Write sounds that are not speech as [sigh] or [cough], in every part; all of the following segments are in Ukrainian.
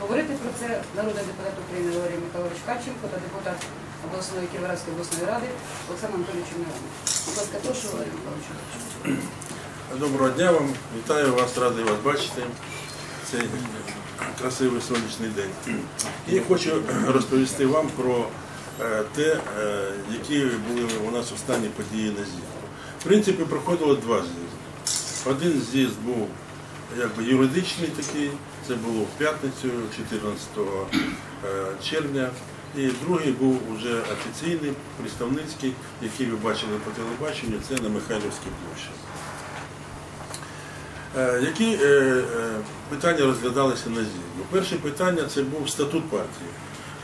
Говорити про це народний депутат України Валерій Михайлович Каченко та депутат обласної Кіровоградської обласної ради Олександр Анатолійович Миронов. Будь ласка, прошу, Валерій Михайлович. Доброго дня вам, вітаю вас, радий вас бачити. Цей красивий сонячний день. І хочу розповісти вам про е, те, е, які були у нас останні події на з'їзді. В принципі, проходило два з'їзди. Один з'їзд був якби юридичний такий, це було в п'ятницю, 14 е, червня. І другий був уже офіційний, представницький, який ви бачили по телебаченню, це на Михайлівській площі. Е, Які е, питання розглядалися на з'їзді? Перше питання це був статут партії.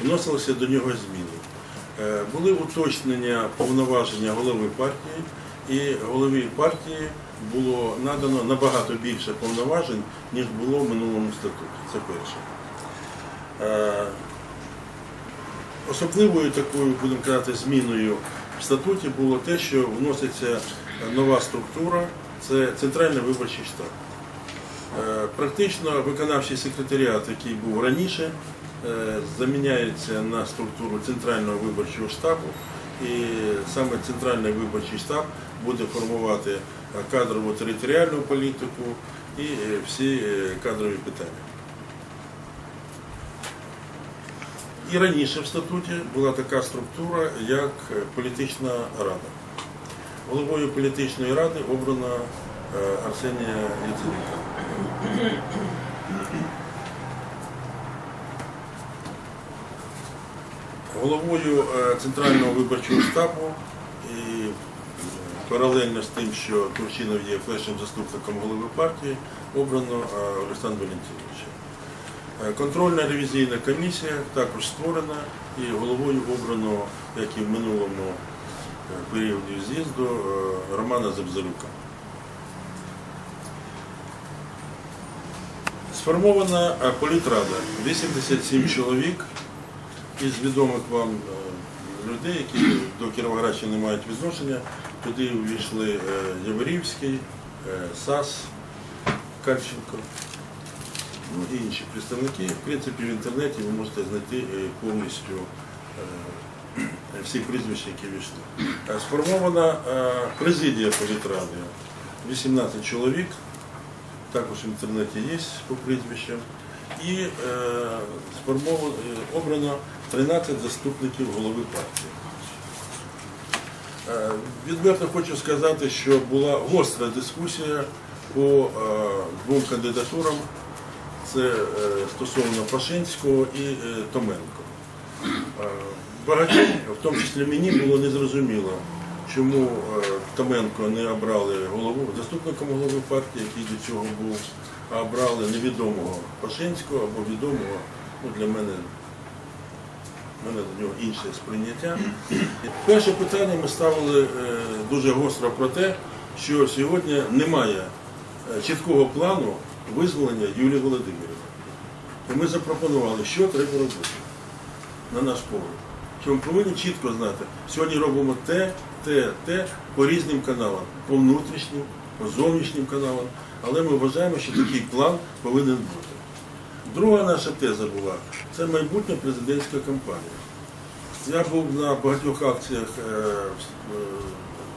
Вносилися до нього зміни. Були уточнення повноваження голови партії, і голові партії було надано набагато більше повноважень, ніж було в минулому статуті. Це перше. Е, Особливою такою, будемо казати, зміною в статуті було те, що вноситься нова структура, це центральний виборчий штаб. Е, Практично виконавчий секретаріат, який був раніше, е, заміняється на структуру центрального виборчого штабу, і саме центральний виборчий штаб буде формувати е, кадрову територіальну політику і е, всі е, кадрові питання. І раніше в статуті була така структура, як політична рада. Головою політичної ради обрана Арсенія Яценюка. Головою е, Центрального виборчого штабу і е, паралельно з тим, що Турчинов є першим заступником голови партії, обрано е, Олександра Валентиновича. Контрольна ревізійна комісія також створена і головою обрано, як і в минулому періоді з'їзду, Романа Забзарюка. Сформована політрада 87 чоловік із відомих вам е, людей, які до Кіровоградщини мають відношення. Туди увійшли е, Яворівський, е, САС, Карченко ну, і інші представники. В принципі, в інтернеті ви можете знайти повністю всі прізвища, які війшли. Сформована президія політради, 18 чоловік, також в інтернеті є по прізвищам. І е, сформовано, обрано 13 заступників голови партії. Е, Відверто хочу сказати, що була гостра дискусія по е, двом кандидатурам. Це е, стосовно Пашинського і Томенко. Багатьом, в тому числі мені, було незрозуміло, чому Томенко не обрали голову, заступником голови партії, який до цього був, а обрали невідомого Пашинського або відомого, ну для мене, в мене до нього інше сприйняття. Перше питання ми ставили е, дуже гостро про те, що сьогодні немає е, чіткого плану визволення Юлії Володимирівни. І ми запропонували, що треба робити, на наш погляд. Що ми повинні чітко знати, сьогодні робимо те, те, те по різним каналам, по внутрішнім, по зовнішнім каналам, але ми вважаємо, що такий план повинен бути. Друга наша теза була це майбутня президентська кампанія. Я був на багатьох акціях е,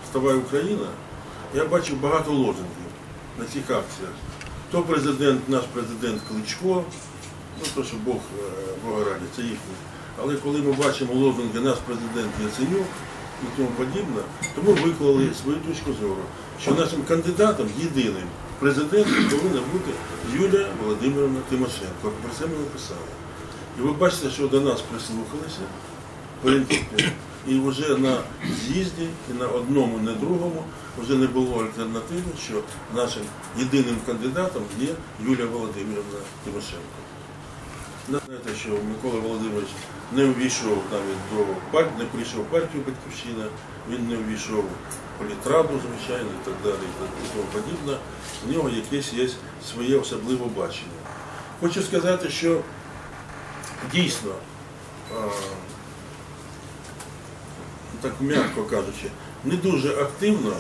Вставай Україна, я бачив багато лозунгів на цих акціях. То президент, наш президент Кличко, ну то, що Бог е, Бога раді, це їхнє. Але коли ми бачимо лозунги наш президент Яценюк і тому подібне, то ми виклали свою точку зору, що нашим кандидатом єдиним президентом повинна бути Юлія Володимировна Тимошенко. Про це ми написали. І ви бачите, що до нас прислухалися, принципі, і вже на з'їзді, і на одному, і на другому вже не було альтернативи, що нашим єдиним кандидатом є Юлія Володимирівна Тимошенко. Знаєте, що Микола Володимирович не увійшов навіть до партії, не прийшов в партію Батьківщина, він не увійшов в політраду, звичайно, і так далі, і тому подібне. У нього якесь є своє особливе бачення. Хочу сказати, що дійсно, так м'яко кажучи, не дуже активно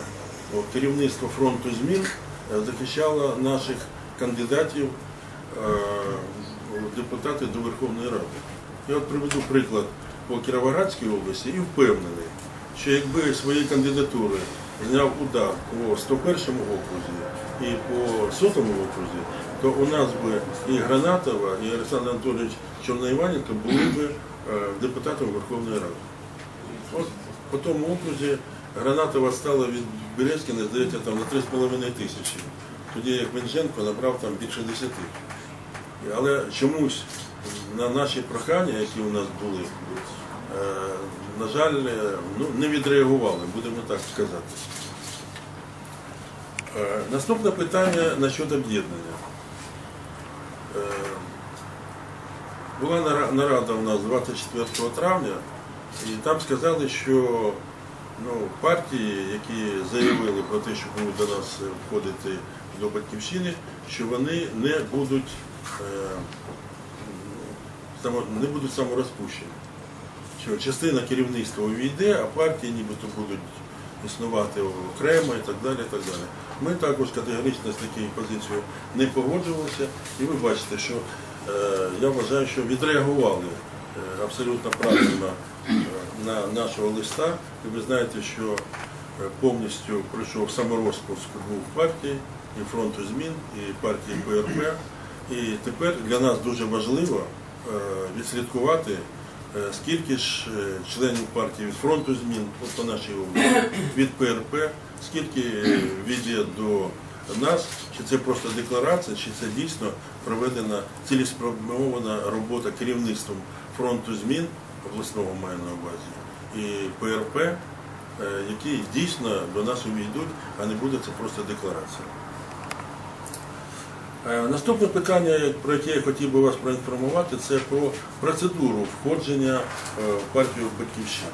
керівництво фронту змін е, захищало наших кандидатів депутати до Верховної Ради. Я от приведу приклад по Кіровоградській області і впевнений, що якби свої кандидатури зняв удар по 101 окрузі і по сотому окрузі, то у нас би і Гранатова, і Олександр Анатолійович Чорноіваненко були б е, депутатами Верховної Ради. От по тому окрузі Гранатова стала від Березкіна, здається, там на 3,5 тисячі. Тоді як Венженко набрав там більше 10. Але чомусь на наші прохання, які у нас були, е, на жаль, е, ну, не відреагували, будемо так сказати. Е, Наступне питання насчет об'єднання. Е, Була нарада у нас 24 травня, і там сказали, що ну, партії, які заявили про те, що будуть до нас входити до батьківщини, що вони не будуть, не будуть саморозпущені. Що частина керівництва увійде, а партії нібито будуть існувати окремо і так далі. І так далі. Ми також категорично з такою позицією не погоджувалися, і ви бачите, що е, я вважаю, що відреагували е, абсолютно правильно е, на нашого листа. І ви знаєте, що е, повністю пройшов саморозпуск двох партій, і фронту змін, і партії ПРП. І тепер для нас дуже важливо е, відслідкувати, скільки ж е, членів партії від фронту змін, нашій області, від ПРП, скільки е, війде до нас, чи це просто декларація, чи це дійсно проведена цілеспрямована робота керівництвом фронту змін обласного маю на увазі? І ПРП, е, які дійсно до нас увійдуть, а не буде це просто декларація. Е, Наступне питання, про яке я хотів би вас проінформувати, це про процедуру входження е, в партію Батьківщина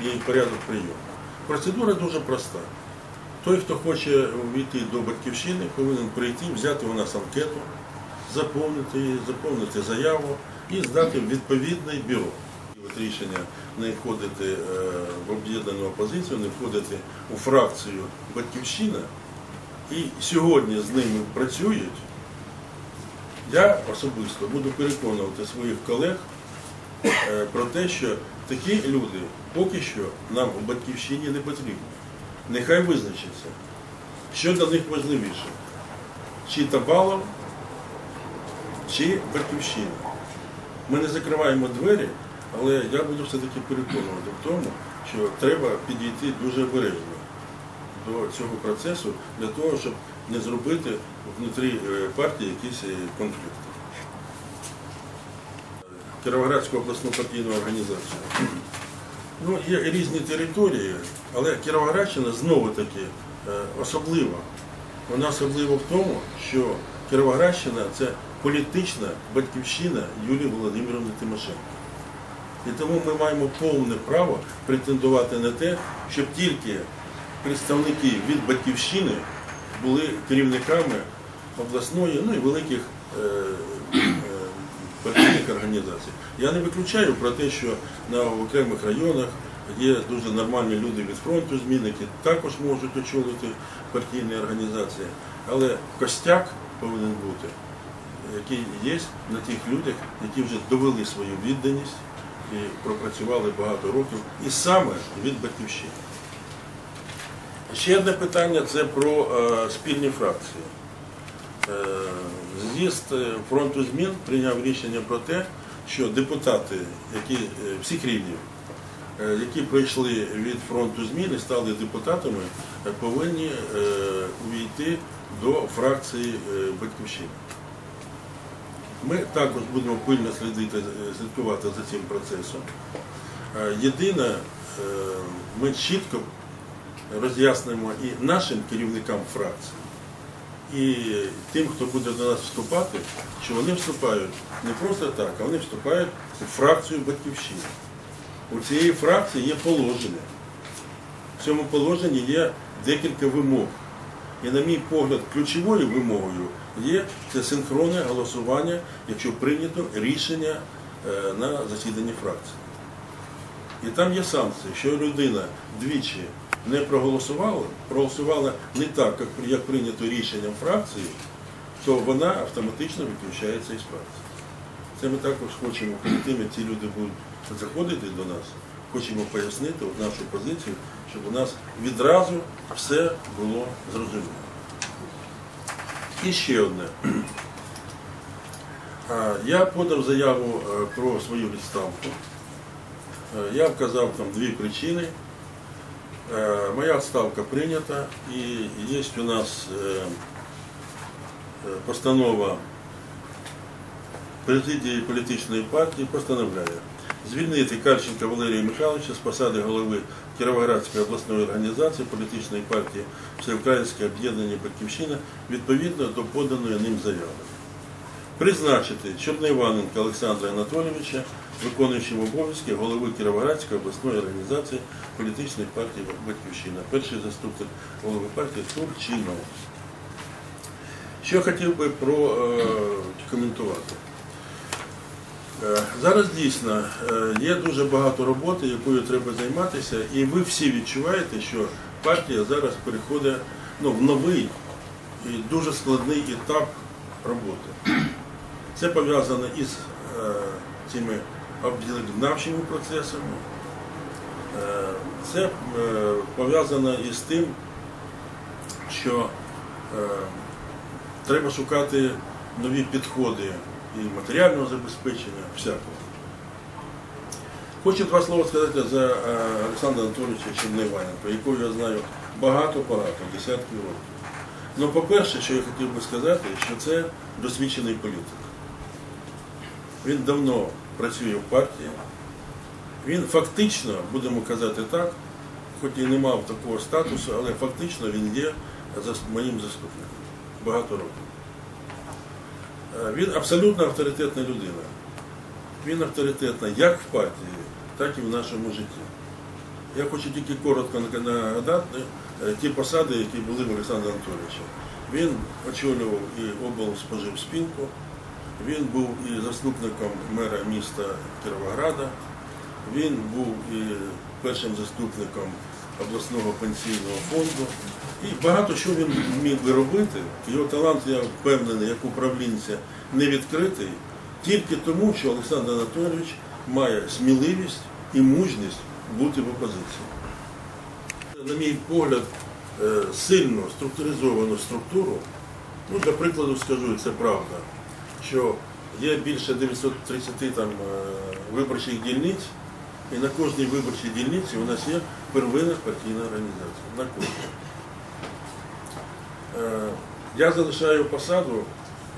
і порядок прийому. Процедура дуже проста. Той, хто хоче увійти до батьківщини, повинен прийти, взяти у нас анкету, заповнити її, заповнити заяву і здати в відповідне бюро. Рішення не входити е, в об'єднану опозицію, не входити у фракцію Батьківщина і сьогодні з ними працюють, я особисто буду переконувати своїх колег е, про те, що такі люди поки що нам у батьківщині не потрібні. Нехай визначиться, що для них важливіше, чи Табалов, чи батьківщина. Ми не закриваємо двері, але я буду все-таки переконувати в тому, що треба підійти дуже обережно до цього процесу для того, щоб не зробити внутрі е, партії якісь е, конфлікти. Кіровоградську обласну партійну організацію. Ну, є різні території, але Кіровоградщина знову таки е, особлива. Вона особлива в тому, що Кіровоградщина це політична батьківщина Юлії Володимирівни Тимошенко. І тому ми маємо повне право претендувати на те, щоб тільки представники від батьківщини були керівниками обласної, ну і великих е, е, партійних організацій. Я не виключаю про те, що на окремих районах є дуже нормальні люди від фронту змін, які також можуть очолити партійні організації. Але костяк повинен бути, який є на тих людях, які вже довели свою відданість і пропрацювали багато років, і саме від батьківщини. Ще одне питання це про е, спільні фракції. Е, З'їзд е, фронту змін прийняв рішення про те, що депутати, які всіх рівнів, які пройшли від фронту змін і стали депутатами, повинні увійти до фракції Батьківщини. Ми також будемо пильно слідити, слідкувати за цим процесом. Єдине, ми чітко роз'яснимо і нашим керівникам фракції, і тим, хто буде до нас вступати, що вони вступають не просто так, а вони вступають у фракцію Батьківщини. У цієї фракції є положення. В цьому положенні є декілька вимог. І, на мій погляд, ключовою вимогою є це синхронне голосування, якщо прийнято рішення е, на засіданні фракції. І там є санкції, що людина двічі не проголосувала, проголосувала не так, як, прийнято рішенням фракції, то вона автоматично виключається із фракції. Це ми також хочемо, коли тими ці люди будуть заходити до нас, хочемо пояснити нашу позицію, щоб у нас відразу все було зрозуміло. І ще одне. Я подав заяву е, про свою відставку. Е, Я вказав там дві причини. Е, Моя відставка прийнята і є у нас е, е, постанова президії політичної партії постановляє звільнити Карченка Валерія Михайловича з посади голови Кіровоградської обласної організації політичної партії Всеукраїнське об'єднання Батьківщина відповідно до поданої ним заяви. Призначити Чорноіваненка Олександра Анатолійовича, виконуючим обов'язки голови Кіровоградської обласної організації політичної партії Батьківщина, перший заступник голови партії Турчинов. Що я хотів би прокоментувати. Е, Зараз дійсно е, є дуже багато роботи, якою треба займатися, і ви всі відчуваєте, що партія зараз переходить ну, в новий і дуже складний етап роботи. Це пов'язано із е, цими об'єднавчими процесами. Е, Це е, пов'язано із тим, що е, треба шукати нові підходи і матеріального забезпечення, всякого. Хочу два слова сказати за Олександра Анатолійовича Черниваненко, якого я знаю багато-багато, десятки років. Ну, по-перше, що я хотів би сказати, що це досвідчений політик. Він давно працює в партії. Він фактично, будемо казати так, хоч і не мав такого статусу, але фактично він є моїм заступником багато років. Е, Він абсолютно авторитетна людина. Він авторитетна як в партії, так і в нашому житті. Я хочу тільки коротко нагадати е, ті посади, які були в Олександра Анатолійовича. Він очолював і облспоживспілку, він був і заступником мера міста Кіровограда, він був і першим заступником обласного пенсійного фонду. І багато що він міг би робити. Його талант, я впевнений, як управлінця, не відкритий, тільки тому, що Олександр Анатолійович має сміливість і мужність бути в опозиції. На мій погляд, е, сильно структуризовану структуру, ну, для прикладу скажу, це правда, що є більше 930 там, е, виборчих дільниць, і на кожній виборчій дільниці у нас є первинна партійна організація. На кожній. Е, Я залишаю посаду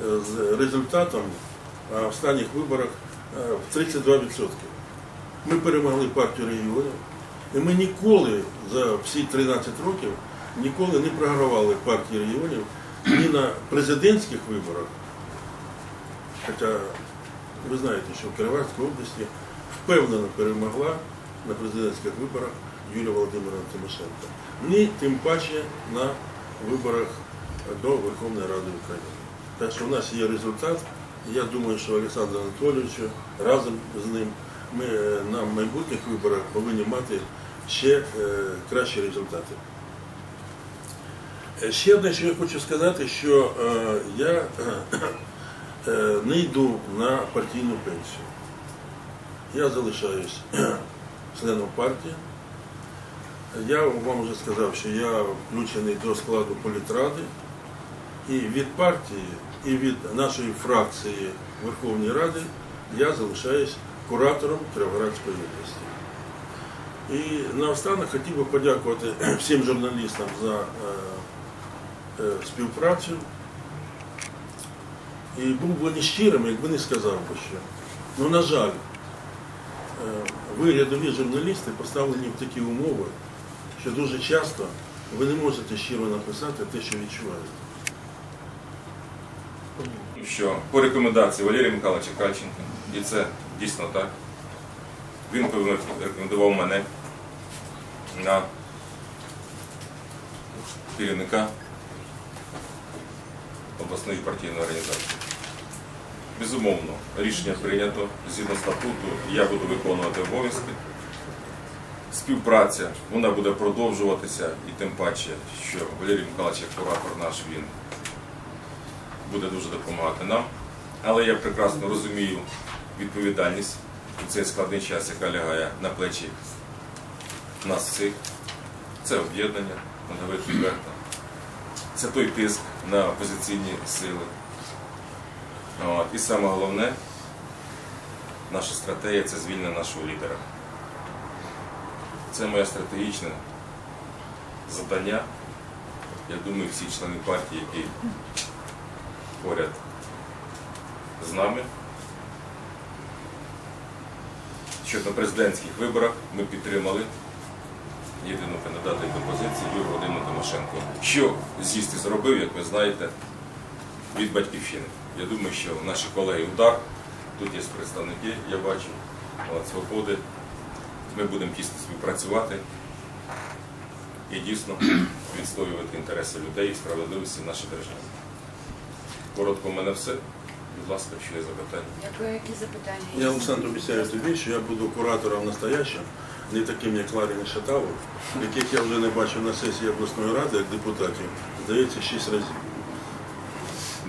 е, з результатом останніх виборах в 32%. Ми перемогли партію регіонів, і ми ніколи за всі 13 років ніколи не програвали партії регіонів ні на президентських виборах. Хоча ви знаєте, що в Кіровоградській області впевнено перемогла на президентських виборах Юлія Володимировна Тимошенко. Ні, тим паче на виборах до Верховної Ради України. Так що в нас є результат. Я думаю, що Олександр Анатолійович разом з ним ми е, на майбутніх виборах повинні мати ще е, кращі результати. Е, Ще одне, що я хочу сказати, що е, я е, не йду на партійну пенсію. Я залишаюсь [clears throat] членом партії. Я вам вже сказав, що я включений до складу політради. І від партії, і від нашої фракції Верховної Ради я залишаюсь куратором Кіровоградської області. І наостанок хотів би подякувати [clears throat] всім журналістам за е, е, співпрацю. І був би нещирим, якби не сказав би що. Ну, на жаль, е, ви, рядові журналісти, поставлені в такі умови, що дуже часто ви не можете щиро написати те, що відчуваєте. що по рекомендації Валерія Михайловича Кальченка, і це дійсно так, він рекомендував мене на керівника обласної партійної організації. Безумовно, рішення прийнято згідно статуту, я буду виконувати обов'язки. Співпраця вона буде продовжуватися, і тим паче, що Валерій Михайлович, як куратор наш, він буде дуже допомагати нам. Але я прекрасно розумію відповідальність у цей складний час, яка лягає на плечі нас всіх. Це об'єднання, надавити відверто. Це той тиск на опозиційні сили. І саме головне, наша стратегія це звільнення нашого лідера. Це моє стратегічне завдання. Я думаю, всі члени партії, які поряд з нами. Що на президентських виборах ми підтримали єдину кандидата від опозиції Юрію Володимиру Тимошенко. Що з'їсти зробив, як ви знаєте, від батьківщини. Я думаю, що наші колеги удар, тут є представники, я бачу, от, свободи. Ми будемо тісно співпрацювати і дійсно відстоювати інтереси людей і справедливості в нашій державі. Коротко в мене все. Будь ласка, якщо є запитання. Дякую, які запитання? Я, Олександр, обіцяю тобі, що я буду куратором настоящим, не таким, як Ларін і Шаталов, яких я вже не бачив на сесії обласної ради, як депутатів, здається, шість разів.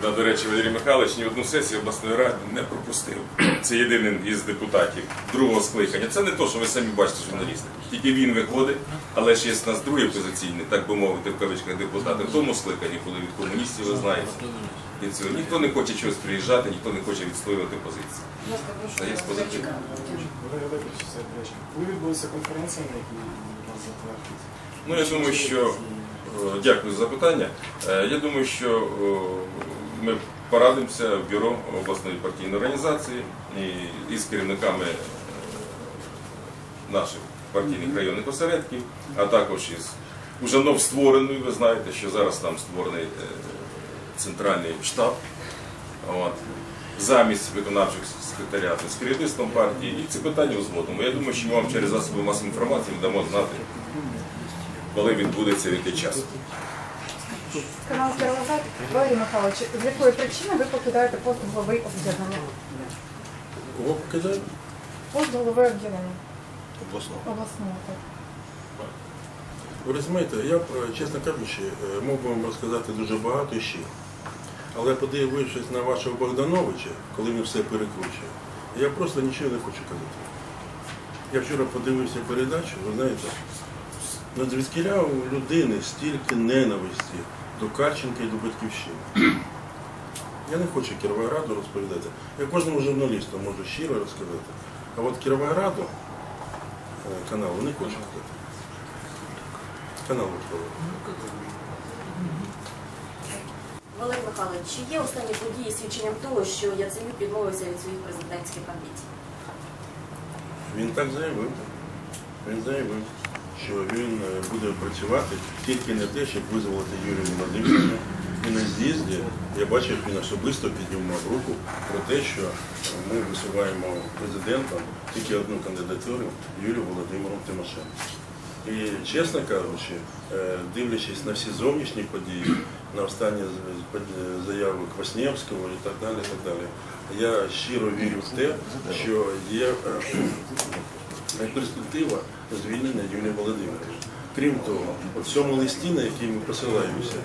Да, до речі, Валерій Михайлович ні одну сесію обласної ради не пропустив. Це єдиний із депутатів другого скликання. Це не то, що ви самі бачите, журналісти. Тільки він виходить, але ж є в нас другий позиційний, так би мовити, в кавичках депутати. В тому скликанні, коли від комуністів, ви знаєте. І цього. Ніхто не хоче чогось приїжджати, ніхто не хоче відстоювати позиції. Та є речі. Коли відбулася конференція, на якій вас затвердить? Ну, я думаю, що Е, Дякую за запитання. Е, Я думаю, що е, ми порадимося в бюро обласної партійної організації і, і з керівниками е, наших партійних районних осередків, а також із уже новствореною, ви знаєте, що зараз там створений е, центральний штаб. От. Замість виконавчих секретаріатів з керівництвом партії, і ці питання узгодимо. Я думаю, що ми вам через засоби масової інформації дамо знати, коли відбудеться в який час. Канал Кіровоград. Валерій Михайлович, з якої причини ви покидаєте пост голови об'єднання? Кого покидаю? Пост голови об'єднання Обласного. обласного. Так. Ви розумієте, я, чесно кажучи, е, мог би вам розказати дуже багато ще. Але подивившись на вашого Богдановича, коли він все перекручує, я просто нічого не хочу казати. Я вчора подивився передачу, ви знаєте, на звідкіля у людини стільки ненависті до Карченка і до батьківщини. Я не хочу Кіровограду розповідати. Я кожному журналісту можу щиро розказати. А от Кіровограду е, каналу не хочу сказати. Канал Верховий. Валерій Михайлович, чи є останні події свідченням того, що Яценюк відмовився від своїх президентських амбіцій? Він так заявив. Він заявив, що він е, буде працювати тільки на те, щоб визволити Юрія Володимировича. І на з'їзді я бачив, він особисто піднімав руку про те, що ми висуваємо президентом тільки одну кандидатуру Юрію Володимиром Тимошенко. І чесно кажучи, е, дивлячись на всі зовнішні події, на останні заяви Кваснєвського і так далі, так далі, я щиро вірю в те, що є е, перспектива звільнення Юлії Володимировича. Крім того, в цьому листі, на який ми посилаємося,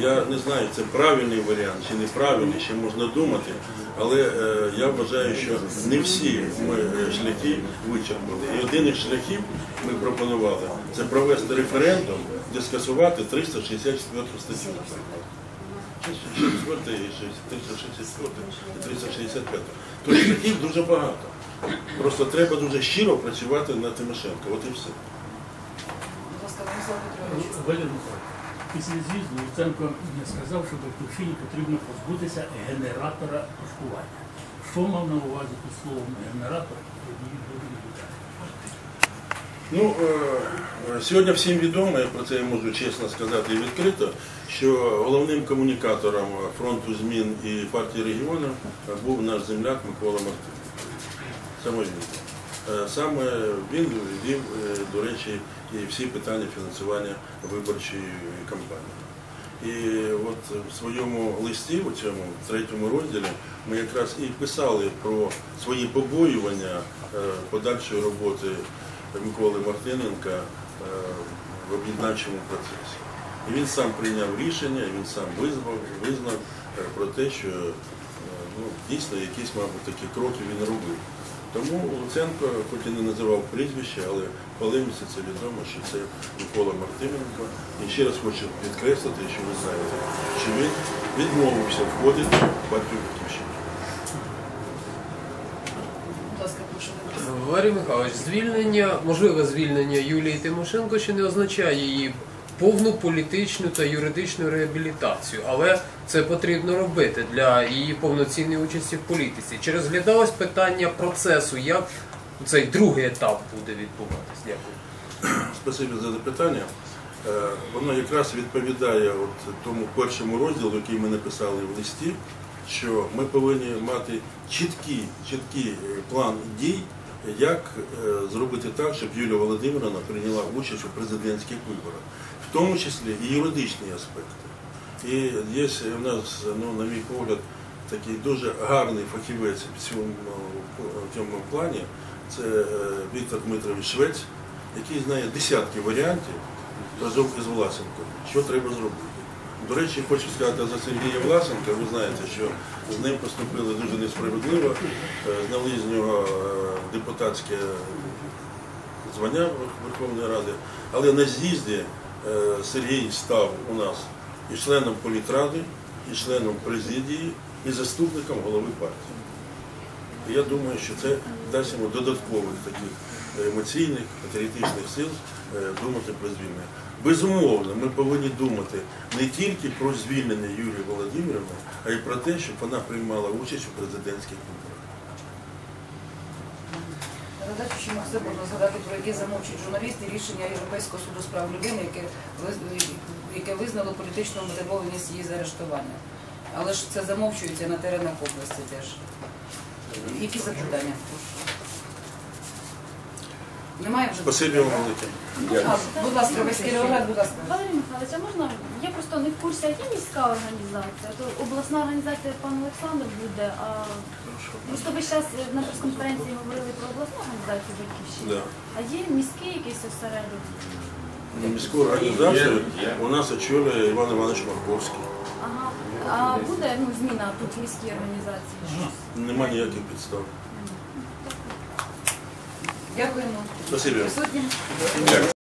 я не знаю, це правильний варіант чи неправильний, ще можна думати, але е, я вважаю, що не всі ми е, шляхи вичерпали. І один із шляхів ми пропонували це провести референдум, де скасувати 364 статтю. 64 і 364 і 365. Тобто шляхів дуже багато. Просто треба дуже щиро працювати на Тимошенко. От і все. Валерій Михайлович, після з'їзду Луценко не сказав, що батьківщині потрібно позбутися генератора тушкування. Що мав на увазі під словом генератор? Ну, е, сьогодні всім відомо, я про це можу чесно сказати і відкрито, що головним комунікатором фронту змін і партії регіонів був наш земляк Микола Мартин. Він. Е, Саме він вів, е, до речі, і всі питання фінансування виборчої кампанії. І от в своєму листі, у цьому третьому розділі, ми якраз і писали про свої побоювання е, подальшої роботи Миколи Мартиненка в об'єднавчому процесі. І він сам прийняв рішення, він сам визнав, визнав про те, що ну, дійсно якісь, мабуть, такі кроки він робив. Тому Луценко, хоч і не називав прізвище, але полеміці це відомо, що це Микола Мартиненко. І ще раз хочу підкреслити, що ви знаєте, що він відмовився входити в партію Батьківщини. Валерій Михайлович, звільнення, можливе звільнення Юлії Тимошенко ще не означає її повну політичну та юридичну реабілітацію, але це потрібно робити для її повноцінної участі в політиці. Чи розглядалось питання процесу, як цей другий етап буде відбуватись? Дякую. Спасибі за запитання. Е, Воно якраз відповідає от тому першому розділу, який ми написали в листі, що ми повинні мати чіткий, чіткий е, план дій, як е, зробити так, щоб Юлія Володимировна прийняла участь у президентських виборах, тому числі і юридичні аспекти. І є у нас, ну, на мій погляд, такий дуже гарний фахівець в цьому, в цьому плані. Це е, Віктор Дмитрович Швець, який знає десятки варіантів разом із Власенком, що треба зробити. До речі, хочу сказати за Сергія Власенка, ви знаєте, що з ним поступили дуже несправедливо, е, зняли з нього е, депутатське звання Верховної Ради, але на з'їзді Сергій став у нас і членом політради, і членом президії, і заступником голови партії. І я думаю, що це дасть йому додаткових таких емоційних, патріотичних сил е, думати про звільнення. Безумовно, ми повинні думати не тільки про звільнення Юлії Володимирівни, а й про те, щоб вона приймала участь у президентських виборах. Задачу, що все можна згадати, про яке замовчують журналісти рішення Європейського суду з прав людини, яке, яке визнало політичну мотивованість її заарештування. Але ж це замовчується на теренах області теж. Які запитання? Немає вже? Спасибі вам велике. А, будь ласка, весь Кіровоград, будь ласка. Валерій Михайлович, а можна, я просто не в курсі, а є міська організація, то обласна організація пан Олександр буде, а просто ви зараз на прес-конференції говорили про обласну організацію Батьківщини, Да. а є міський якийсь осередок? Міську організацію Є, є. у нас очолює Іван Іванович Марковський. Ага. А буде ну, зміна тут в міській організації? Нема ніяких підстав. Дякуємо. Спасибі. Присутнім. Дякую.